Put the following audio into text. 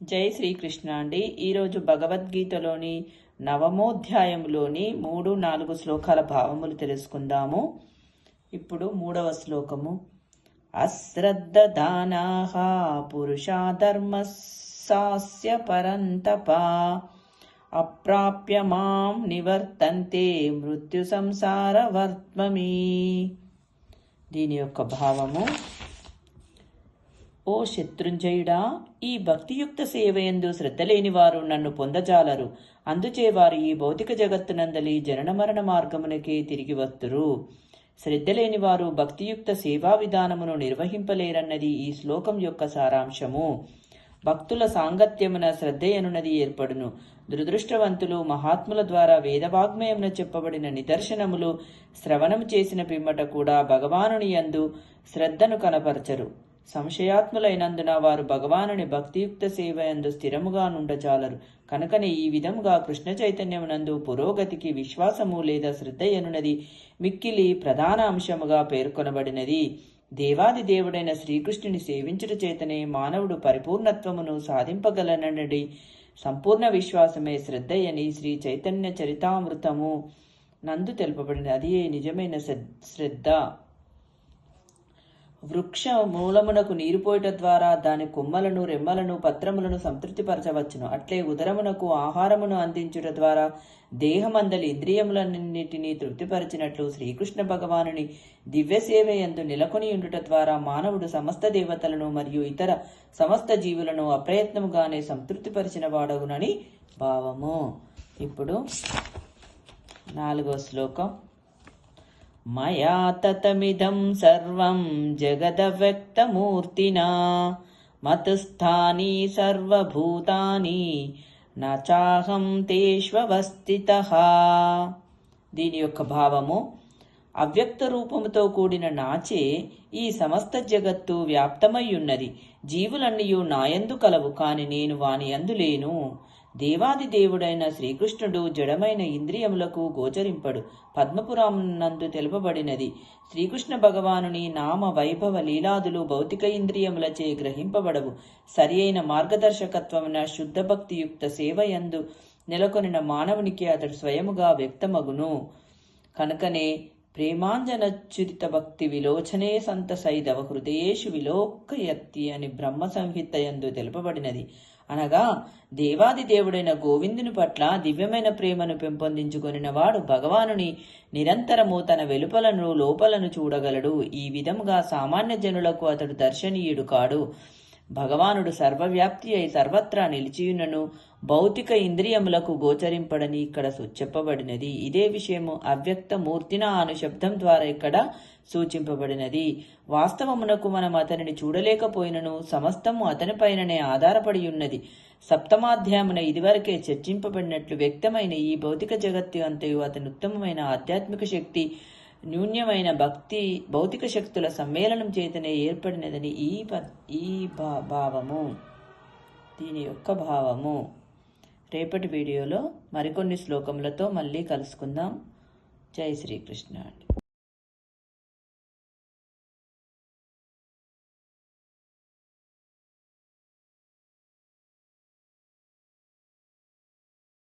జై శ్రీకృష్ణ అండి. ఈరోజు భగవద్గీతలోని నవమోధ్యాయంలోని మూడు నాలుగు శ్లోకాల భావములు తెలుసుకుందాము. ఇప్పుడు మూడవ శ్లోకము. అశ్రద్ధ దానాహ పురుషా సాస్య పరంతప అప్రాప్య మాం నివర్తంతే మృత్యు సంసార వర్త్మమి దీని యొక్క భావము ఓ శత్రుంజయుడా ఈ భక్తియుక్త సేవయందు శ్రద్ధ లేని వారు నన్ను పొందజాలరు. అందుచే వారు ఈ భౌతిక జగత్తునందలి జనన మరణ మార్గమునకే తిరిగి వత్తురు. శ్రద్ధ లేని వారు భక్తియుక్త సేవా విధానమును నిర్వహింపలేరన్నది ఈ శ్లోకం యొక్క సారాంశము. భక్తుల సాంగత్యమున శ్రద్ధయనున్నది ఏర్పడును. దురదృష్టవంతులు మహాత్ముల ద్వారా వేదవాగ్మయమున చెప్పబడిన నిదర్శనములు శ్రవణము చేసిన పిమ్మట కూడా భగవానుని యందు శ్రద్ధను కనపరచరు. సంశయాత్ములైనందున వారు భగవానుని భక్తియుక్త సేవ ఎందు స్థిరముగా నుండచాలరు కనుకనే ఈ విధముగా కృష్ణ చైతన్యమునందు పురోగతికి విశ్వాసము లేదా శ్రద్ధయనున్నది మిక్కిలి ప్రధాన అంశముగా పేర్కొనబడినది. దేవాది దేవుడైన శ్రీకృష్ణుని సేవించుట చేతనే మానవుడు పరిపూర్ణత్వమును సాధింపగలనడి సంపూర్ణ విశ్వాసమే శ్రద్ధయని శ్రీ చైతన్య చరితామృతము నందు తెలుపబడినది. అది నిజమైన శ్రద్ధ. వృక్ష మూలమునకు నీరు పోయట ద్వారా దాని కొమ్మలను రెమ్మలను పత్రములను సంతృప్తిపరచవచ్చును. అట్లే ఉదరమునకు ఆహారమును అందించుట ద్వారా దేహమందలి ఇంద్రియములన్నింటినీ తృప్తిపరిచినట్లు శ్రీకృష్ణ భగవానుని దివ్య సేవ ఎందు నెలకొని ఉండుట ద్వారా మానవుడు సమస్త దేవతలను మరియు ఇతర సమస్త జీవులను అప్రయత్నముగానే సంతృప్తిపరిచిన వాడవునని భావము. ఇప్పుడు నాలుగో శ్లోకం. మయా తతమిదం సర్వం జగదవ్యక్తమూర్తినా మతస్థాని సర్వభూతాని నచాహం తేష్వస్థిత దీని యొక్క భావము అవ్యక్త రూపముతో కూడిన నాచే ఈ సమస్త జగత్తు వ్యాప్తమై ఉన్నది. నాయందు కలవు కాని నేను వాని అందులేను దేవాది దేవుడైన శ్రీకృష్ణుడు జడమైన ఇంద్రియములకు గోచరింపడు. పద్మపురాణందు తెలుపబడినది. శ్రీకృష్ణ భగవానుని నామ వైభవ లీలాదులు భౌతిక ఇంద్రియములచే గ్రహింపబడవు. సరి అయిన మార్గదర్శకత్వమున శుద్ధ భక్తియుక్త సేవయందు నెలకొనిన మానవునికి అతడు స్వయముగా వ్యక్తమగును. కనుకనే ప్రేమాంజనచ్యుతిత భక్తి విలోచనే సంత సైదవ హృదయేషు విలోకయత్తి అని బ్రహ్మ సంహిత ఎందు తెలుపబడినది. అనగా దేవాది దేవుడైన గోవిందుని పట్ల దివ్యమైన ప్రేమను పెంపొందించుకొనిన వాడు భగవానుని నిరంతరము తన వెలుపలను లోపలను చూడగలడు. ఈ విధముగా సామాన్య జనులకు అతడు దర్శనీయుడు కాడు. భగవానుడు సర్వవ్యాప్తి అయి సర్వత్రా నిలిచియునను భౌతిక ఇంద్రియములకు గోచరింపడని ఇక్కడ చెప్పబడినది ఇదే విషయము అవ్యక్త మూర్తిన అను శబ్దం ద్వారా ఇక్కడ సూచింపబడినది. వాస్తవమునకు మనం అతనిని చూడలేకపోయినను సమస్తము అతనిపైననే ఆధారపడి ఉన్నది. సప్తమాధ్యాయమున ఇదివరకే చర్చింపబడినట్లు వ్యక్తమైన ఈ భౌతిక జగత్తు అంతయు అతని ఉత్తమమైన ఆధ్యాత్మిక శక్తి న్యూన్యమైన భక్తి భౌతిక శక్తుల సమ్మేళనం చేతనే ఏర్పడినదని ఈ ప ఈ భా భావము. దీని యొక్క భావము. రేపటి వీడియోలో మరికొన్ని శ్లోకములతో మళ్ళీ కలుసుకుందాం. జై శ్రీకృష్ణ